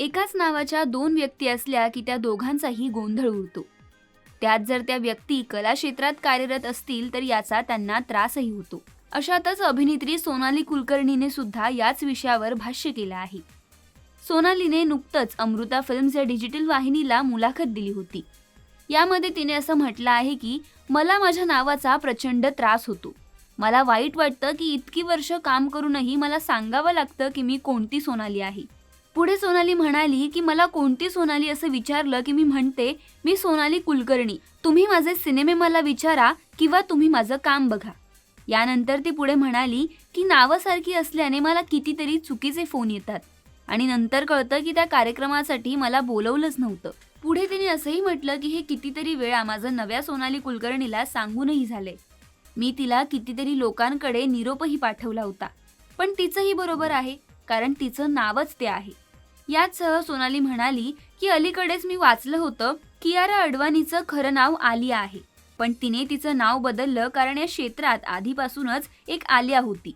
एकाच नावाच्या दोन व्यक्ती असल्या की त्या दोघांचाही गोंधळ उडतो. त्यात जर त्या व्यक्ती कला क्षेत्रात कार्यरत असतील तर याचा त्यांना त्रासही होतो. अशातच अभिनेत्री सोनाली कुलकर्णीने सुद्धा याच विषयावर भाष्य केलं आहे. सोनालीने नुकतंच अमृता फिल्म्स या डिजिटल वाहिनीला मुलाखत दिली होती. यामध्ये तिने असं म्हटलं आहे की मला माझ्या नावाचा प्रचंड त्रास होतो. मला वाईट वाटतं की इतकी वर्ष काम करूनही मला सांगावं लागतं की मी कोणती सोनाली आहे. पुढे सोनाली म्हणाली की मला कोणती सोनाली असं विचारलं की मी म्हणते मी सोनाली कुलकर्णी. तुम्ही माझे सिनेमे मला विचारा किंवा तुम्ही माझं काम बघा. यानंतर ती पुढे म्हणाली की नावासारखी असल्याने मला कितीतरी चुकीचे फोन येतात. आणि नंतर कळतं की त्या कार्यक्रमासाठी मला बोलवलंच नव्हतं. पुढे तिने असंही म्हटलं की हे कितीतरी वेळा माझं नव्या सोनाली कुलकर्णीला सांगूनही झाले. मी तिला कितीतरी लोकांकडे निरोपही पाठवला होता. पण तिचंही बरोबर आहे कारण तिचं नावच ते आहे. याचसह सोनाली म्हणाली की अलीकडेच मी वाचलं होतं कियारा अडवाणीचं खरं नाव आलिया आहे. पण तिने तिचं नाव बदललं कारण या क्षेत्रात आधीपासूनच एक आलिया होती.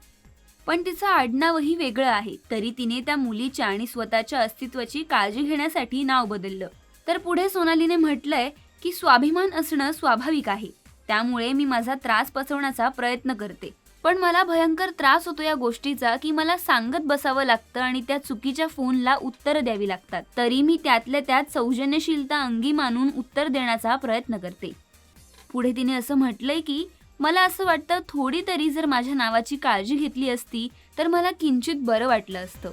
पण तिचं आडनावही वेगळं आहे तरी तिने त्या मुलीच्या आणि स्वतःच्या अस्तित्वाची काळजी घेण्यासाठी नाव बदललं. तर पुढे सोनालीने म्हटलंय की स्वाभिमान असणं स्वाभाविक आहे. त्यामुळे मी माझा त्रास पचवण्याचा प्रयत्न करते. पण मला भयंकर त्रास होतो या गोष्टीचा की मला सांगत बसावं लागतं आणि त्या चुकीच्या फोनला उत्तर द्यावी लागतात. तरी मी त्यातल्या त्यात सौजन्यशीलता अंगी मानून उत्तर देण्याचा प्रयत्न करते. पुढे तिने असं म्हटलंय की मला असं वाटतं थोडी तरी जर माझ्या नावाची काळजी घेतली असती तर मला किंचित बरं वाटलं असतं.